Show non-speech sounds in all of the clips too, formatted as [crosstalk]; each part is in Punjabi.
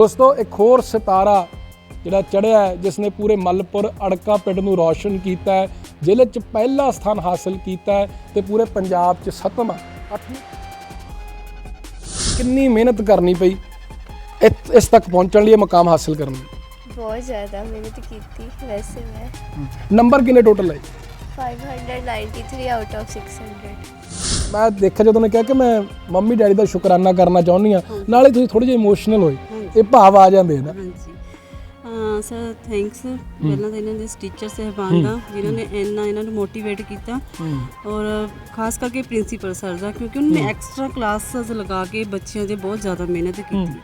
ਦੋਸਤੋ ਇੱਕ ਹੋਰ ਸਿਤਾਰਾ ਜਿਹੜਾ ਚੜਿਆ ਹੈ ਜਿਸ ਨੇ ਪੂਰੇ ਮੱਲਪੁਰ ਅੜਕਾ ਪਿੰਡ ਨੂੰ ਰੌਸ਼ਨ ਕੀਤਾ ਹੈ ਜ਼ਿਲ੍ਹੇ 'ਚ ਪਹਿਲਾ ਸਥਾਨ ਹਾਸਲ ਕੀਤਾ ਹੈ ਤੇ ਪੂਰੇ ਪੰਜਾਬ 'ਚ ਸੱਤਵਾਂ। ਕਿੰਨੀ ਮਿਹਨਤ ਕਰਨੀ ਪਈ ਇਸ- ਇਸ ਤੱਕ ਪਹੁੰਚਣ ਲਈ ਇਹ ਮੁਕਾਮ ਹਾਸਲ ਕਰਨ ਲਈ? ਬਹੁਤ ਜ਼ਿਆਦਾ ਮਿਹਨਤ ਕੀਤੀ ਵੈਸੇ ਮੈਂ। ਨੰਬਰ ਕਿੰਨੇ ਟੋਟਲ ਹੈ 593 ਆਊਟ ਆਫ 600 ਮੈਂ ਦੇਖਿਆ ਜਦੋਂ ਨੇ ਕਿਹਾ ਕਿ ਮੈਂ ਮੰਮੀ ਡੈਡੀ ਦਾ ਸ਼ੁਕਰਾਨਾ ਕਰਨਾ ਚਾਹੁੰਦੀ ਆ ਨਾਲੇ ਤੁਸੀਂ ਥੋੜੇ ਜਿਹਾ ਇਮੋਸ਼ਨਲ ਹੋਏ। ਇਹ ਭਾਵ ਆ ਜਾਂਦੇ ਨੇ। ਹਾਂਜੀ। ਹਾਂ ਸਰ ਥੈਂਕਸ ਪਹਿਲਾਂ ਤਾਂ ਇਹਨਾਂ ਦੇ ਟੀਚਰ ਸਹਿਬਾਨ ਦਾ ਜਿਨ੍ਹਾਂ ਨੇ ਇੰਨਾ ਇਹਨਾਂ ਨੂੰ ਮੋਟੀਵੇਟ ਕੀਤਾ। ਔਰ ਖਾਸ ਕਰਕੇ ਪ੍ਰਿੰਸੀਪਲ ਸਰ ਦਾ ਕਿਉਂਕਿ ਉਹਨਾਂ ਨੇ ਐਕਸਟਰਾ ਕਲਾਸਸ ਲਗਾ ਕੇ ਬੱਚਿਆਂ ਦੇ ਬਹੁਤ ਜ਼ਿਆਦਾ ਮਿਹਨਤ ਕੀਤੀ।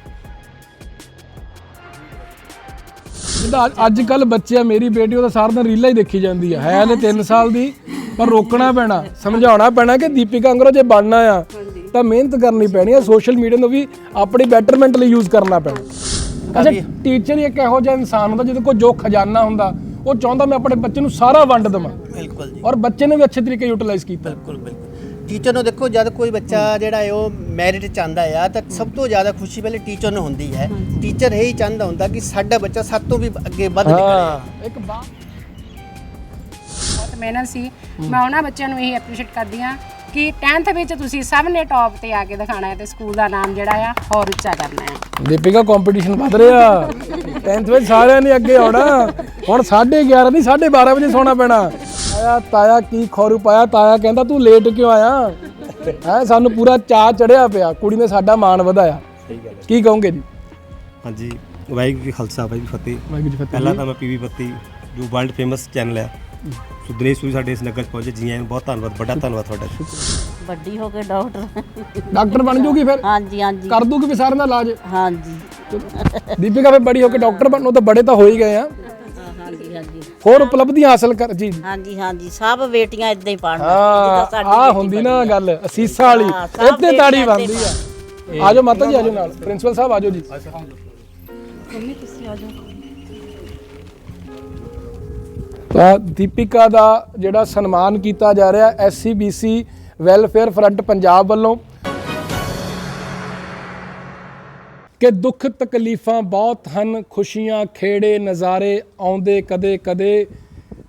ਜਿੱਦਾਂ ਅੱਜ ਕੱਲ ਬੱਚੇ ਆ ਮੇਰੀ ਬੇਟੀ ਉਹ ਤਾਂ ਸਾਰਾ ਦਿਨ ਰੀਲਾਂ ਹੀ ਦੇਖੀ ਜਾਂਦੀ ਆ। ਹੈ ਹਲੇ 3 ਸਾਲ ਦੀ ਪਰ ਰੋਕਣਾ ਪੈਣਾ ਸਮਝਾਉਣਾ ਪੈਣਾ ਕਿ ਦੀਪਿਕਾ ਅੰਗਰੋ ਜੇ ਬਣਨਾ ਆ ਤਾਂ ਮਿਹਨਤ ਕਰਨੀ ਪੈਣੀ ਆ ਸੋਸ਼ਲ ਮੀਡੀਆ ਨੂੰ ਵੀ ਆਪਣੀ ਬੈਟਰਮੈਂਟ ਲਈ ਯੂਜ਼ ਕਰਨਾ ਪੈਣਾ। ਅੱਛਾ ਟੀਚਰ ਇੱਕ ਇਹੋ ਜਿਹਾ ਇਨਸਾਨ ਹੁੰਦਾ ਜਿਹਦੇ ਕੋਲ ਜੋ ਖਜ਼ਾਨਾ ਹੁੰਦਾ ਉਹ ਚਾਹੁੰਦਾ ਮੈਂ ਆਪਣੇ ਬੱਚੇ ਨੂੰ ਸਾਰਾ ਵੰਡ ਦੇਵਾਂ। ਬਿਲਕੁਲ ਜੀ। ਔਰ ਬੱਚੇ ਨੇ ਵੀ ਅੱਛੇ ਤਰੀਕੇ ਯੂਟਿਲਾਈਜ਼ ਕੀਤਾ। ਬਿਲਕੁਲ ਬਿਲਕੁਲ। ਟੀਚਰ ਨੂੰ ਦੇਖੋ ਜਦ ਕੋਈ ਬੱਚਾ ਜਿਹੜਾ ਹੈ ਉਹ ਮੈਰਿਟ ਚਾਹੁੰਦਾ ਆ ਤਾਂ ਸਭ ਤੋਂ ਜ਼ਿਆਦਾ ਖੁਸ਼ੀ ਪਹਿਲੇ ਟੀਚਰ ਨੂੰ ਹੁੰਦੀ ਹੈ। ਟੀਚਰ ਇਹ ਹੀ ਚਾਹੁੰਦਾ ਹੁੰਦਾ ਕਿ ਸਾਡਾ ਬੱਚਾ ਸਭ ਤੋਂ ਵੀ ਅੱਗੇ ਵੱਧ ਨਿਕਲੇ। ਹਾਂ। ਇੱਕ ਬਾਤ ਬਹੁਤ ਮਿਹਨਤ ਸੀ। ਮੈਂ ਉਹਨਾਂ ਬੱਚਿਆਂ ਨੂੰ ਇਹ ਐਪਰੀਸ਼ੀਏਟ ਕਰਦੀ ਆ ਕਿ 10th ਵਿੱਚ ਤੁਸੀਂ ਸਭ ਨੇ ਟੌਪ ਤੇ ਆ ਕੇ ਦਿਖਾਣਾ ਹੈ ਤੇ ਸਕੂਲ ਦਾ ਨਾਮ ਜਿਹੜਾ ਆ ਹੋਰ ਉੱਚਾ ਕਰਨਾ ਹੈ। ਦੀਪਿਕਾ ਕੰਪੀਟੀਸ਼ਨ ਵੱਧ ਰਿਹਾ। 10th ਵਿੱਚ ਸਾਰਿਆਂ ਨੇ ਅੱਗੇ ਆਉਣਾ। ਹੁਣ 11:30 ਨਹੀਂ 12:30 ਵਜੇ ਸੌਣਾ ਪੈਣਾ। ਆਇਆ ਤਾਇਆ ਕੀ ਖੌਰੂ ਪਾਇਆ? ਤਾਇਆ ਕਹਿੰਦਾ ਤੂੰ ਲੇਟ ਕਿਉਂ ਆਇਆ? ਹੈ ਸਾਨੂੰ ਪੂਰਾ ਚਾਹ ਚੜਿਆ ਪਿਆ। ਕੁੜੀ ਨੇ ਸਾਡਾ ਮਾਣ ਵਧਾਇਆ। ਕੀ ਕਹੋਗੇ ਜੀ? ਹਾਂਜੀ ਵਾਹਿਗੁਰੂ ਜੀ ਖਾਲਸਾ ਵਾਹਿਗੁਰੂ ਜੀ ਕੀ ਫਤਿਹ। ਵਾਹਿਗੁਰੂ ਜੀ ਫਤਿਹ ਪਹਿਲਾਂ ਤਾਂ ਮੈਂ ਪੀਵੀ ਬੱਤੀ ਜੋ ਵਰਲਡ ਫੇਮਸ ਚੈਨਲ ਹੈ ਸੋ ਦਿਨੇਸ਼ ਸੂਰੀ ਸਾਡੇ ਇਸ ਨਗਰ 'ਚ ਪਹੁੰਚੇ ਜੀ ਆਇਆਂ ਨੂੰ ਬਹੁਤ ਧੰਨਵਾਦ ਵੱਡਾ ਧੰਨਵਾਦ ਤੁਹਾਡਾ। ਵੱਡੀ ਹੋ ਕੇ ਡਾਕਟਰ। ਡਾਕਟਰ ਬਣ ਜੂਗੀ ਫਿਰ? ਹਾਂਜੀ ਹਾਂਜੀ। ਕਰ ਦੂਗੀ ਵੀ ਸਾਰਿਆਂ ਦਾ ਇਲਾਜ? ਹਾਂਜੀ। ਦੀਪਿਕਾ ਫਿਰ ਬੜੀ ਹੋ ਕੇ ਡਾਕਟਰ ਬਣਨੋਂ ਤਾਂ ਬੜੇ ਤਾਂ ਹੋ ਹੀ ਗਏ ਆ। ਹਾਂਜੀ ਹਾਂਜੀ। ਹੋਰ ਉਪਲਬਧੀਆਂ ਹਾਸਲ ਕਰ ਜੀ। ਹਾਂਜੀ ਹਾਂਜੀ। ਸਭ ਬੇਟੀਆਂ ਇਦਾਂ ਹੀ ਪੜ੍ਹਨ। ਹਾਂ ਆ ਹੁੰਦੀ ਨਾ ਗੱਲ ਅਸੀਸਾਂ ਵਾਲੀ। ਹਾਂ, ਸਭ ਇੱਥੇ ਤਾੜੀ ਬੇਟੀਆਂ ਬੰਦੀ ਆ। ਆਜੋ ਮਾਤਾ ਜੀ ਆਜੋ ਨਾਲ। ਪ੍ਰਿੰਸੀਪਲ ਸਾਹਿਬ ਆਜੋ ਜੀ। ਮੰਮੀ ਤੁਸੀਂ ਆ ਜਾਓ ਤਾਂ ਦੀਪਿਕਾ ਦਾ ਜਿਹੜਾ ਸਨਮਾਨ ਕੀਤਾ ਜਾ ਰਿਹਾ ਐਸਸੀਬੀਸੀ ਵੈਲਫੇਅਰ ਫਰੰਟ ਪੰਜਾਬ ਵੱਲੋਂ। ਕਿ ਦੁੱਖ ਤਕਲੀਫਾਂ ਬਹੁਤ ਹਨ, ਖੁਸ਼ੀਆਂ, ਖੇੜੇ, ਨਜ਼ਾਰੇ ਆਉਂਦੇ ਕਦੇ ਕਦੇ,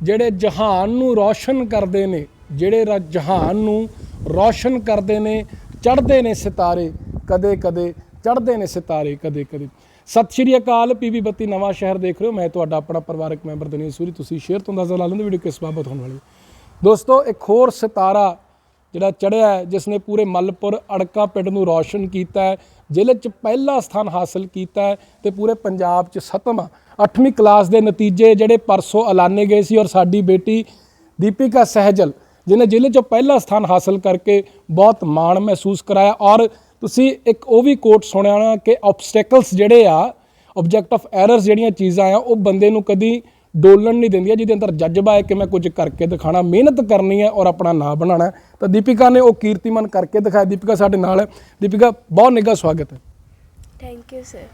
ਜਿਹੜੇ ਜਹਾਨ ਨੂੰ ਰੌਸ਼ਨ ਕਰਦੇ ਨੇ, ਜਿਹੜੇ ਰ- ਜਹਾਨ ਨੂੰ ਰੌਸ਼ਨ ਕਰਦੇ ਨੇ, ਚੜ੍ਹਦੇ ਨੇ ਸਿਤਾਰੇ ਕਦੇ ਕਦੇ, ਚੜ੍ਹਦੇ ਨੇ ਸਿਤਾਰੇ ਕਦੇ ਕਦੇ। ਸਤਿ ਸ਼੍ਰੀ ਅਕਾਲ, ਪੀਵੀ ਬੱਤੀ ਨਵਾਂ ਸ਼ਹਿਰ ਦੇਖ ਰਹੇ ਹੋ। ਮੈਂ ਤੁਹਾਡਾ ਆਪਣਾ ਪਰਿਵਾਰਕ ਮੈਂਬਰ ਦਨੀਸ਼ ਸੂਰੀ। ਤੁਸੀਂ ਸ਼ੇਅਰ ਤੋਂ ਅੰਦਾਜ਼ਾ ਲਾ ਲੈਂਦੇ ਵੀਡੀਓ ਕਿਸ ਬਾਬਤ ਹੋਣ ਵਾਲੀ ਦੋਸਤੋ, ਇੱਕ ਹੋਰ ਸਿਤਾਰਾ ਜਿਹੜਾ ਚੜਿਆ ਜਿਸ ਨੇ ਪੂਰੇ ਮਲਪੁਰ, ਅੜਕਾ ਪਿੰਡ ਨੂੰ ਰੌਸ਼ਨ ਕੀਤਾ ਹੈ, ਜ਼ਿਲ੍ਹੇ 'ਚ ਪਹਿਲਾ ਸਥਾਨ ਹਾਸਲ ਕੀਤਾ ਹੈ ਤੇ ਪੂਰੇ ਪੰਜਾਬ 'ਚ ਸੱਤਵਾਂ। 8ਵੀਂ ਕਲਾਸ ਦੇ ਨਤੀਜੇ ਜਿਹੜੇ ਪਰਸੋਂ ਐਲਾਨੇ ਗਏ ਸੀ ਔਰ ਸਾਡੀ ਬੇਟੀ ਦੀਪਿਕਾ ਸਹਿਜਲ, ਜਿਹਨੇ ਜ਼ਿਲ੍ਹੇ 'ਚੋਂ ਪਹਿਲਾ ਸਥਾਨ ਹਾਸਲ ਕਰਕੇ ਬਹੁਤ ਮਾਣ ਮਹਿਸੂਸ ਕਰਾਇਆ ਔਰ ਤੁਸੀਂ ਇੱਕ ਉਹ ਵੀ ਕੋਟ ਸੁਣਿਆ ਹੋਣਾ ਕਿ ਆਬਸਟੈਕਲਸ ਜਿਹੜੇ ਆ ਆਬਜੈਕਟ ਆਫ ਐਰਰਸ ਜਿਹੜੀਆਂ ਚੀਜ਼ਾਂ ਆ ਉਹ ਬੰਦੇ ਨੂੰ ਕਦੀ ਡੋਲਣ ਨਹੀਂ ਦਿੰਦੀਆਂ ਜਿਹਦੇ ਅੰਦਰ ਜਜ਼ਬਾ ਹੈ ਕਿ ਮੈਂ ਕੁਝ ਕਰਕੇ ਦਿਖਾਣਾ। ਮਿਹਨਤ ਕਰਨੀ ਹੈ ਔਰ ਆਪਣਾ ਨਾਂ ਬਣਾਉਣਾ। ਤਾਂ ਦੀਪਿਕਾ ਨੇ ਉਹ ਕੀਰਤੀਮਨ ਕਰਕੇ ਦਿਖਾਇਆ। ਦੀਪਿਕਾ ਸਾਡੇ ਨਾਲ ਹੈ। ਦੀਪਿਕਾ ਬਹੁਤ ਨਿੱਘਾ ਸਵਾਗਤ ਹੈ। ਥੈਂਕ ਯੂ ਸਰ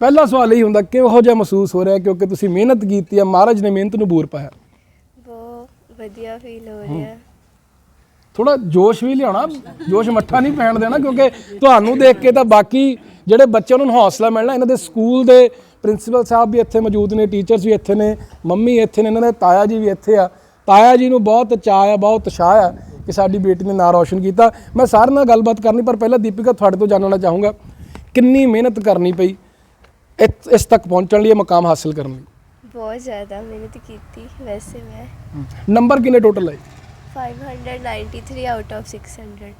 ਪਹਿਲਾ ਸਵਾਲ ਇਹ ਹੁੰਦਾ ਕਿਹੋ ਜਿਹਾ ਮਹਿਸੂਸ ਹੋ ਰਿਹਾ ਕਿਉਂਕਿ ਤੁਸੀਂ ਮਿਹਨਤ ਕੀਤੀ ਹੈ ਮਹਾਰਾਜ ਨੇ ਮਿਹਨਤ ਨੂੰ ਬੂਰ ਪਾਇਆ। ਬਹੁਤ ਵਧੀਆ ਫੀਲ ਹੋ ਰਿਹਾ। ਥੋੜਾ ਜੋਸ਼ ਵੀ ਲਿਆਉਣਾ ਜੋਸ਼ ਮੱਠਾ ਨਹੀਂ ਪੈਣ ਦੇਣਾ ਕਿਉਂਕਿ ਤੁਹਾਨੂੰ ਦੇਖ ਕੇ ਤਾਂ ਬਾਕੀ ਜਿਹੜੇ ਬੱਚੇ ਉਹਨਾਂ ਨੂੰ ਹੌਸਲਾ ਮਿਲਣਾ ਇਹਨਾਂ ਦੇ ਸਕੂਲ ਦੇ ਪ੍ਰਿੰਸੀਪਲ ਸਾਹਿਬ ਵੀ ਇੱਥੇ ਮੌਜੂਦ ਨੇ ਟੀਚਰਸ ਵੀ ਇੱਥੇ ਨੇ ਮੰਮੀ ਇੱਥੇ ਨੇ ਇਹਨਾਂ ਦੇ ਤਾਇਆ ਜੀ ਵੀ ਇੱਥੇ ਆ। ਤਾਇਆ ਜੀ ਨੂੰ ਬਹੁਤ ਚਾਅ ਆ ਬਹੁਤ ਉਤਸ਼ਾਹ ਆ ਕਿ ਸਾਡੀ ਬੇਟੀ ਨੇ ਨਾਂ ਰੌਸ਼ਨ ਕੀਤਾ। ਮੈਂ ਸਾਰਿਆਂ ਨਾਲ ਗੱਲਬਾਤ ਕਰਨੀ ਪਰ ਪਹਿਲਾਂ ਦੀਪਿਕਾ ਤੁਹਾਡੇ ਤੋਂ ਜਾਣਨਾ ਚਾਹੂੰਗਾ ਕਿੰਨੀ ਮਿਹਨਤ ਕਰਨੀ ਪਈ ਇਸ ਤੱਕ ਪਹੁੰਚਣ ਲਈ ਇਹ ਮੁਕਾਮ ਹਾਸਲ ਕਰਨ ਲਈ? ਬਹੁਤ ਜ਼ਿਆਦਾ ਮਿਹਨਤ ਕੀਤੀ ਵੈਸੇ ਮੈਂ। ਨੰਬਰ ਕਿੰਨੇ ਟੋਟਲ ਹੈ 593 ਆਊਟ ਆਫ 600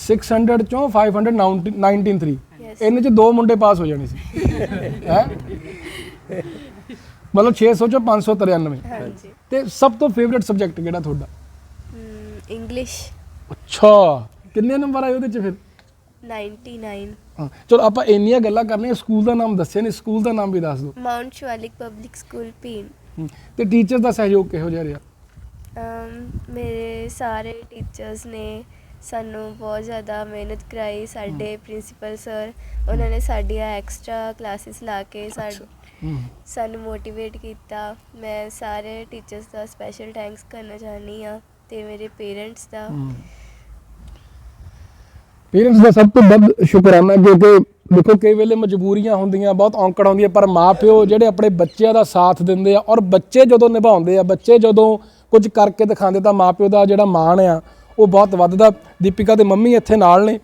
600 ਚੋਂ 593 Yes. ਇਹਨੇ ਚ ਦੋ ਮੁੰਡੇ ਪਾਸ ਹੋ ਜਾਣੇ ਸੀ। [laughs] ਹੈ? ਮਤਲਬ 600 ਚੋਂ 593 ਹਾਂਜੀ। ਤੇ ਸਭ ਤੋਂ ਫੇਵਰਿਟ ਸਬਜੈਕਟ ਕਿਹੜਾ ਤੁਹਾਡਾ? ਇੰਗਲਿਸ਼ ਅੱਛਾ ਕਿੰਨੇ ਨੰਬਰ ਆਏ ਉਹਦੇ ਚ ਫਿਰ? 99 ਹਾਂ ਚਲੋ ਆਪਾਂ ਇੰਨੀਆਂ ਗੱਲਾਂ ਕਰਨੀਆਂ ਸਕੂਲ ਦਾ ਨਾਮ ਦੱਸਿਆ ਨਹੀਂ ਸਕੂਲ ਦਾ ਨਾਮ ਵੀ ਦੱਸ ਦਿਓ। ਮਾਉਂਟ ਸ਼ਵਾਲਿਕ ਪਬਲਿਕ ਸਕੂਲ ਪੀਨ ਤੇ ਟੀਚਰ ਦਾ ਸਹਿਯੋਗ ਕਿਹੋ ਜਿਹਾ ਰਿਹਾ? ਮੇਰੇ ਸਾਰੇ ਟੀਚਰਸ ਨੇ ਸਾਨੂੰ ਬਹੁਤ ਜ਼ਿਆਦਾ ਮਿਹਨਤ ਕਰਾਈ। ਸਾਡੇ ਪ੍ਰਿੰਸੀਪਲ ਸਰ ਉਹਨਾਂ ਨੇ ਸਾਡੀਆਂ ਐਕਸਟਰਾ ਕਲਾਸਿਸ ਲਾ ਕੇ ਸਾਡ- ਸਾਨੂੰ ਮੋਟੀਵੇਟ ਕੀਤਾ। ਮੈਂ ਸਾਰੇ ਟੀਚਰਸ ਦਾ ਸਪੈਸ਼ਲ ਥੈਂਕਸ ਕਰਨਾ ਚਾਹੁੰਦੀ ਆ ਤੇ ਮੇਰੇ ਪੇਰੈਂਟਸ ਦਾ। ਪੇਰੈਂਟਸ ਦਾ ਸਭ ਤੋਂ ਵੱਧ ਸ਼ੁਕਰਾਨਾ ਕਿਉਂਕਿ ਦੇਖੋ ਕਈ ਵੇਲੇ ਮਜਬੂਰੀਆਂ ਹੁੰਦੀਆਂ ਬਹੁਤ ਔਂਕੜ ਹੁੰਦੀ ਹੈ ਪਰ ਮਾਪਿਓ ਜਿਹੜੇ ਆਪਣੇ ਬੱਚਿਆਂ ਦਾ ਸਾਥ ਦਿੰਦੇ ਆ ਔਰ ਬੱਚੇ ਜਦੋਂ ਨਿਭਾਉਂਦੇ ਆ ਬੱਚੇ ਜਦੋਂ ਕੁਝ ਕਰਕੇ ਦਿਖਾਉਂਦੇ ਤਾਂ ਮਾਪਿਓ ਦਾ ਜਿਹੜਾ ਮਾਣ ਆ ਉਹ ਬਹੁਤ ਵੱਧਦਾ। ਦੀਪਿਕਾ ਦੇ ਮੰਮੀ ਇੱਥੇ ਨਾਲ ਨੇ।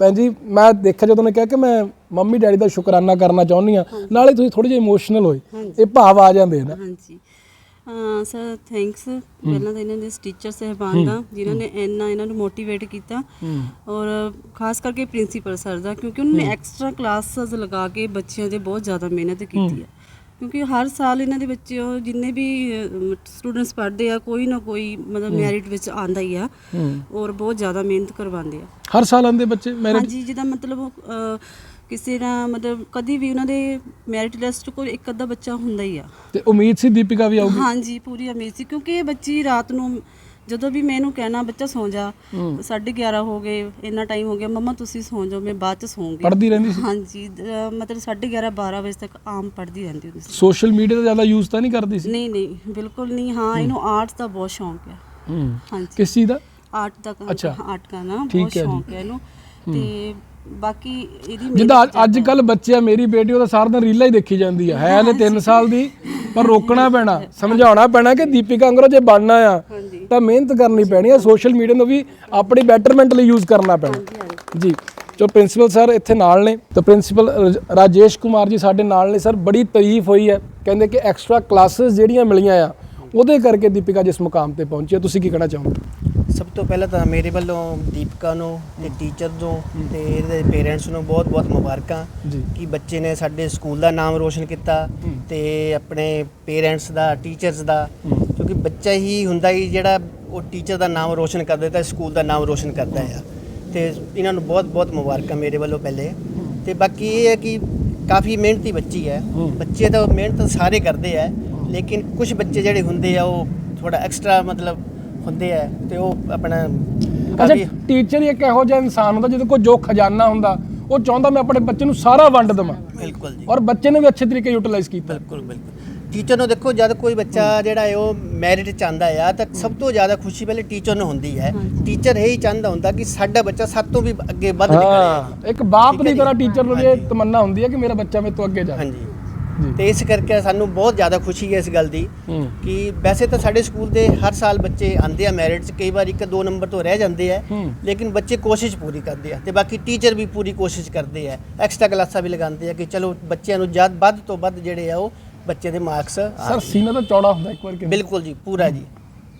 ਭੈਣ ਜੀ ਮੈਂ ਦੇਖਿਆ ਜਦੋਂ ਨੇ ਕਿਹਾ ਕਿ ਮੈਂ ਮੰਮੀ ਡੈਡੀ ਦਾ ਸ਼ੁਕਰਾਨਾ ਕਰਨਾ ਚਾਹੁੰਦੀ ਆ ਨਾਲੇ ਤੁਸੀਂ ਥੋੜੇ ਜਿਹਾ ਇਮੋਸ਼ਨਲ ਹੋਏ। ਇਹ ਭਾਵ ਆ ਜਾਂਦੇ ਨਾ। ਹਾਂਜੀ। ਸਰ ਥੈਂਕਸ ਪਹਿਲਾਂ ਤਾਂ ਇਹਨਾਂ ਦੇ ਟੀਚਰ ਸਹਿਬਾਨ ਦਾ ਜਿਨ੍ਹਾਂ ਨੇ ਇੰਨਾ ਇਹਨਾਂ ਨੂੰ ਮੋਟੀਵੇਟ ਕੀਤਾ। ਔਰ ਖਾਸ ਕਰਕੇ ਪ੍ਰਿੰਸੀਪਲ ਸਰ ਦਾ ਕਿਉਂਕਿ ਉਹਨਾਂ ਨੇ ਐਕਸਟਰਾ ਕਲਾਸਸ ਲਗਾ ਕੇ ਬੱਚਿਆਂ ਦੇ ਬਹੁਤ ਜ਼ਿਆਦਾ ਮਿਹਨਤ ਕੀਤੀ ਹੈ। ਕਿਉਂਕਿ ਹਰ ਸਾਲ ਇਹਨਾਂ ਦੇ ਬੱਚੇ ਉਹ ਜਿੰਨੇ ਵੀ ਸਟੂਡੈਂਟਸ ਪੜ੍ਹਦੇ ਆ ਕੋਈ ਨਾ ਕੋਈ ਮਤਲਬ ਮੈਰਿਟ ਵਿੱਚ ਆਂਦਾ ਹੀ ਆ ਔਰ ਬਹੁਤ ਜ਼ਿਆਦਾ ਮਿਹਨਤ ਕਰਵਾਉਂਦੇ ਆ। ਹਰ ਸਾਲ ਆਉਂਦੇ ਬੱਚੇ ਮੇਰੇ ਹਾਂਜੀ ਜਿਹਦਾ ਮਤਲਬ ਉਹ, ਕਿਸੇ ਦਾ ਮਤਲਬ ਕਦੀ ਵੀ ਉਹਨਾਂ ਦੇ ਮੈਰਿਟ ਲਿਸਟ ਕੋਈ ਇੱਕ ਅੱਧਾ ਬੱਚਾ ਹੁੰਦਾ ਹੀ ਆ। ਤੇ ਉਮੀਦ ਸੀ ਦੀਪਿਕਾ ਵੀ ਆਊਗੀ? ਹਾਂਜੀ ਪੂਰੀ ਉਮੀਦ ਸੀ ਕਿਉਂਕਿ ਇਹ ਬੱਚੀ ਰਾਤ ਨੂੰ ਜਦੋਂ ਵੀ ਮੈਂ ਇਹਨੂੰ ਕਹਿਣਾ ਬੱਚਾ ਸੌਂ ਜਾ। 11:30 ਹੋ ਗਏ ਇੰਨਾ ਟਾਈਮ ਹੋ ਗਿਆ ਮੰਮਾ ਤੁਸੀਂ ਸੌਂ ਜਾਓ ਮੈਂ ਬਾਅਦ ਚ ਸੌਂਗੀ। ਪੜ੍ਹਦੀ ਰਹਿੰਦੀ ਸੀ? ਹਾਂਜੀ ਅਹ ਮਤਲਬ 11:30 12 ਵਜੇ ਤੱਕ ਆਮ ਪੜ੍ਹਦੀ ਰਹਿੰਦੀ ਹੁੰਦੀ ਸੀ। ਸੋਸ਼ਲ ਮੀਡੀਆ ਦਾ ਜ਼ਿਆਦਾ ਯੂਜ਼ ਤਾਂ ਨਹੀਂ ਕਰਦੀ ਸੀ? ਨਹੀਂ ਨਹੀਂ ਬਿਲਕੁਲ ਨਹੀਂ। ਹਾਂ ਇਹਨੂੰ ਆਰਟ ਦਾ ਬਹੁਤ ਸ਼ੌਂਕ ਹੈ। ਹੂੰ। ਹਾਂਜੀ। ਕਿਸ ਚੀਜ਼ ਦਾ? ਆਰਟ ਦਾ ਅੱਛਾ। ਆਰਟ ਦਾ ਨਾ ਠੀਕ ਬਹੁਤ ਹੈ ਜੀ। ਸ਼ੌਂਕ ਹੈ ਇਹਨੂੰ। ਤੇ ਬਾਕੀ ਇਹਦੀ ਜਿੱਦਾਂ ਮਿਹਨਤ ਅੱਜ ਕੱਲ ਬੱਚੇ ਆ ਮੇਰੀ ਬੇਟੀ ਉਹਦਾ ਸਾਰਾ ਦਿਨ ਰੀਲਾਂ ਹੀ ਦੇਖੀ ਜਾਂਦੀ ਆ। ਹੈ ਹਲੇ 3 ਸਾਲ ਦੀ ਪਰ ਰੋਕਣਾ ਪੈਣਾ ਸਮਝਾਉਣਾ ਪੈਣਾ ਕਿ ਦੀਪਿਕਾ ਅੰਗਰੋ ਜੇ ਬਣਨਾ ਆ ਤਾਂ ਮਿਹਨਤ ਕਰਨੀ ਪੈਣੀ ਆ ਸੋਸ਼ਲ ਮੀਡੀਆ ਨੂੰ ਵੀ ਆਪਣੀ ਬੈਟਰਮੈਂਟ ਲਈ ਯੂਜ਼ ਕਰਨਾ ਪੈਣਾ। ਜੀ ਜੋ ਪ੍ਰਿੰਸੀਪਲ ਸਰ ਇੱਥੇ ਨਾਲ ਨੇ ਤਾਂ ਪ੍ਰਿੰਸੀਪਲ ਰਾਜੇਸ਼ ਕੁਮਾਰ ਜੀ ਸਾਡੇ ਨਾਲ ਨੇ ਸਰ ਬੜੀ ਤਾਰੀਫ ਹੋਈ ਹੈ ਕਹਿੰਦੇ ਕਿ ਐਕਸਟਰਾ ਕਲਾਸਿਸ ਜਿਹੜੀਆਂ ਮਿਲੀਆਂ ਆ ਉਹਦੇ ਕਰਕੇ ਦੀਪਿਕਾ ਜਿਸ ਮੁਕਾਮ ਤੇ ਪਹੁੰਚੀ ਆ ਤੁਸੀਂ ਕੀ ਕਹਿਣਾ ਚਾਹੋਗੇ? ਸਭ ਤੋਂ ਪਹਿਲਾਂ ਤਾਂ ਮੇਰੇ ਵੱਲੋਂ ਦੀਪਕਾ ਨੂੰ ਤੇ ਟੀਚਰ ਨੂੰ ਤੇ ਇਹਦੇ ਪੇਰੈਂਟਸ ਨੂੰ ਬਹੁਤ-ਬਹੁਤ ਮੁਬਾਰਕਾਂ ਜੀ। ਕਿ ਬੱਚੇ ਨੇ ਸਾਡੇ ਸਕੂਲ ਦਾ ਨਾਮ ਰੋਸ਼ਨ ਕੀਤਾ ਤੇ ਆਪਣੇ ਪੇਰੈਂਟਸ ਦਾ ਟੀਚਰਸ ਦਾ ਕਿਉਂਕਿ ਬੱਚਾ ਹੀ ਹੁੰਦਾ ਹੀ ਜਿਹੜਾ ਉਹ ਟੀਚਰ ਦਾ ਨਾਮ ਰੋਸ਼ਨ ਕਰ ਦਿੰਦਾ ਸਕੂਲ ਦਾ ਨਾਮ ਰੋਸ਼ਨ ਕਰਦਾ ਹੈ ਤੇ ਇਹਨਾਂ ਨੂੰ ਬਹੁਤ-ਬਹੁਤ ਮੁਬਾਰਕਾਂ ਮੇਰੇ ਵੱਲੋਂ ਪਹਿਲੇ। ਤੇ ਬਾਕੀ ਇਹ ਹੈ ਕਿ ਕਾਫੀ ਮਿਹਨਤੀ ਬੱਚੀ ਹੈ। ਬੱਚੇ ਤਾਂ ਮਿਹਨਤ ਸਾਰੇ ਕਰਦੇ ਆ ਲੇਕਿਨ ਕੁਝ ਬੱਚੇ ਜਿਹੜੇ ਹੁੰਦੇ ਆ ਉਹ ਥੋੜਾ ਐਕਸਟਰਾ ਮਤਲਬ ਹੁੰਦੇ ਆ ਤੇ ਉਹ ਆਪਣਾ ਅੱਛਾ ਟੀਚਰ ਇੱਕ ਇਹੋ ਜਿਹਾ ਇਨਸਾਨ ਹੁੰਦਾ ਜਿਹਦੇ ਕੋਲ ਜੋ ਖਜ਼ਾਨਾ ਹੁੰਦਾ ਉਹ ਚਾਹੁੰਦਾ ਮੈਂ ਆਪਣੇ ਬੱਚੇ ਨੂੰ ਸਾਰਾ ਵੰਡ ਦੇਵਾਂ। ਬਿਲਕੁਲ ਜੀ। ਔਰ ਬੱਚੇ ਨੇ ਵੀ ਅੱਛੇ ਤਰੀਕੇ ਯੂਟਿਲਾਈਜ਼ ਕੀਤਾ। ਬਿਲਕੁਲ ਬਿਲਕੁਲ। ਟੀਚਰ ਨੂੰ ਦੇਖੋ ਜਦ ਕੋਈ ਬੱਚਾ ਜਿਹੜਾ ਹੈ ਉਹ ਮੈਰਿਟ ਚ ਆਂਦਾ ਆ ਤਾਂ ਸਭ ਤੋਂ ਜ਼ਿਆਦਾ ਖੁਸ਼ੀ ਪਹਿਲੇ ਟੀਚਰ ਨੂੰ ਹੁੰਦੀ ਹੈ ਟੀਚਰ ਇਹ ਹੀ ਚਾਹੁੰਦਾ ਹੁੰਦਾ ਕਿ ਸਾਡਾ ਬੱਚਾ ਸਭ ਤੋਂ ਵੀ ਅੱਗੇ ਵੱਧ ਨਿਕਲੇ ਹਾਂ ਇੱਕ ਬਾਪ ਦੀ। ਤਰ੍ਹਾਂ ਟੀਚਰ ਨੂੰ ਵੀ ਇਹ। ਤਮੰਨਾ ਹੁੰਦੀ ਹੈ ਕਿ ਮੇਰਾ ਬੱਚਾ ਮੇਰੇ ਤੋਂ ਅੱਗੇ ਜਾਵੇ ਹਾਂਜੀ। ਤੇ ਇਸ ਕਰਕੇ ਸਾਨੂੰ ਬਹੁਤ ਜ਼ਿਆਦਾ ਖੁਸ਼ੀ ਹੈ ਇਸ ਗੱਲ ਦੀ ਕਿ ਵੈਸੇ ਤਾਂ ਸਾਡੇ ਸਕੂਲ ਦੇ ਹਰ ਸਾਲ ਬੱਚੇ ਆਂਦੇ ਆ ਮੈਰਿਟ 'ਚ ਕਈ ਵਾਰ ਇੱਕ ਦੋ ਨੰਬਰ ਤੋਂ ਰਹਿ ਜਾਂਦੇ ਆ। ਲੇਕਿਨ ਬੱਚੇ ਕੋਸ਼ਿਸ਼ ਪੂਰੀ ਕਰਦੇ ਆ ਤੇ ਬਾਕੀ ਟੀਚਰ ਵੀ ਪੂਰੀ ਕੋਸ਼ਿਸ਼ ਕਰਦੇ ਆ ਐਕਸਟਰਾ ਕਲਾਸਾਂ ਵੀ ਲਗਾਉਂਦੇ ਆ ਕਿ ਚਲੋ ਬੱਚਿਆਂ ਨੂੰ ਜਦ ਵੱਧ ਤੋਂ ਵੱਧ ਜਿਹੜੇ ਆ ਉਹ ਬੱਚੇ ਦੇ ਮਾਰਕਸ ਸਰ ਸੀਨਾ ਤਾਂ ਚੌੜਾ ਹੁੰਦਾ ਇੱਕ ਵਾਰ ਕਿ ਬਿਲਕੁਲ ਜੀ ਪੂਰਾ ਜੀ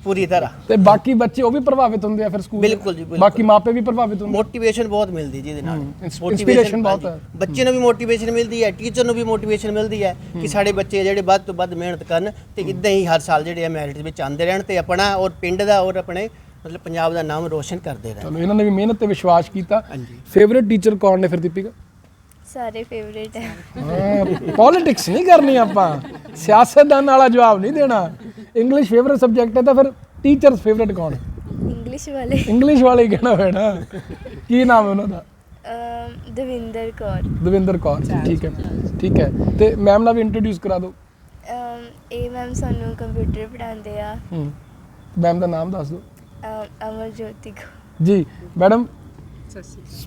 ਪੂਰੀ ਤਰ੍ਹਾਂ ਤੇ ਬਾਕੀ ਬੱਚੇ ਉਹ ਵੀ ਪ੍ਰਭਾਵਿਤ ਹੁੰਦੇ ਆ ਫਿਰ ਸਕੂਲ? ਬਿਲਕੁਲ ਜੀ। ਬਾਕੀ ਮਾਪੇ ਵੀ ਪ੍ਰਭਾਵਿਤ ਹੁੰਦੇ ਮੋਟੀਵੇਸ਼ਨ ਬਹੁਤ ਮਿਲਦੀ ਜੀ ਇਹਦੇ ਨਾਲ inspiration ਬਹੁਤ। ਹੈ। ਬੱਚੇ ਨੂੰ ਵੀ ਮੋਟੀਵੇਸ਼ਨ ਮਿਲਦੀ ਹੈ ਟੀਚਰ ਨੂੰ ਵੀ ਮੋਟੀਵੇਸ਼ਨ ਮਿਲਦੀ ਹੈ ਕਿ ਸਾਡੇ ਬੱਚੇ ਜਿਹੜੇ ਵੱਧ ਤੋਂ ਵੱਧ ਮਿਹਨਤ ਕਰਨ ਤੇ ਇਦਾਂ ਹੀ ਹਰ ਸਾਲ ਜਿਹੜੇ ਆ ਮੈਰਿਟ ਵਿੱਚ ਆਉਂਦੇ ਰਹਿਣ ਤੇ ਆਪਣਾ ਔਰ ਪਿੰਡ ਦਾ ਔਰ ਆਪਣੇ ਮਤਲਬ ਪੰਜਾਬ ਦਾ ਨਾਮ ਰੋਸ਼ਨ ਕਰਦੇ ਰਹਿਣ ਚਲੋ ਇਹਨਾਂ ਨੇ ਵੀ ਮਿਹਨਤ ਤੇ ਵਿਸ਼ਵਾਸ ਕੀਤਾ ਹਾਂਜੀ। ਫੇਵਰਿਟ ਟੀਚਰ ਕੌਣ ਨੇ ਫਿਰ ਦੀਪਿਕਾ ਸਾਰੇ ਫੇਵਰੇਟ ਹੈ ਪੋਲਿਟਿਕਸ ਨਹੀਂ ਕਰਨੀ ਆਪਾਂ। ਸਿਆਸਤਦਾਨ ਵਾਲਾ ਜਵਾਬ ਨਹੀਂ ਦੇਣਾ। ਇੰਗਲਿਸ਼ ਫੇਵਰਿਟ ਸਬਜੈਕਟ ਹੈ ਤਾਂ ਫਿਰ ਟੀਚਰਸ ਫੇਵਰਿਟ ਕੌਣ? ਹੈ ਇੰਗਲਿਸ਼ ਵਾਲੇ। ਇੰਗਲਿਸ਼ ਵਾਲੇ ਹੀ ਕਹਿਣਾ ਪੈਣਾ। ਕੀ ਨਾਮ ਹੈ ਉਹਨਾਂ ਦਾ? ਅਮ, ਦਵਿੰਦਰ ਕੌਰ। ਦਵਿੰਦਰ ਕੌਰ ਠੀਕ ਹੈ। ਠੀਕ ਹੈ। ਤੇ ਮੈਮ ਨਾਲ ਵੀ ਇੰਟਰੋਡਿਊਸ ਕਰਾ ਦਿਓ। ਅਮ, ਇਹ ਮੈਮ ਸਾਨੂੰ ਕੰਪਿਊਟਰ ਪੜ੍ਹਾਉਂਦੇ ਆ। ਹੂੰ। ਮੈਮ ਦਾ ਨਾਮ ਦੱਸ ਦਿਓ। ਅਮ, ਅਮਰਜੋਤੀ ਕੌਰ। ਜੀ ਮੈਡਮ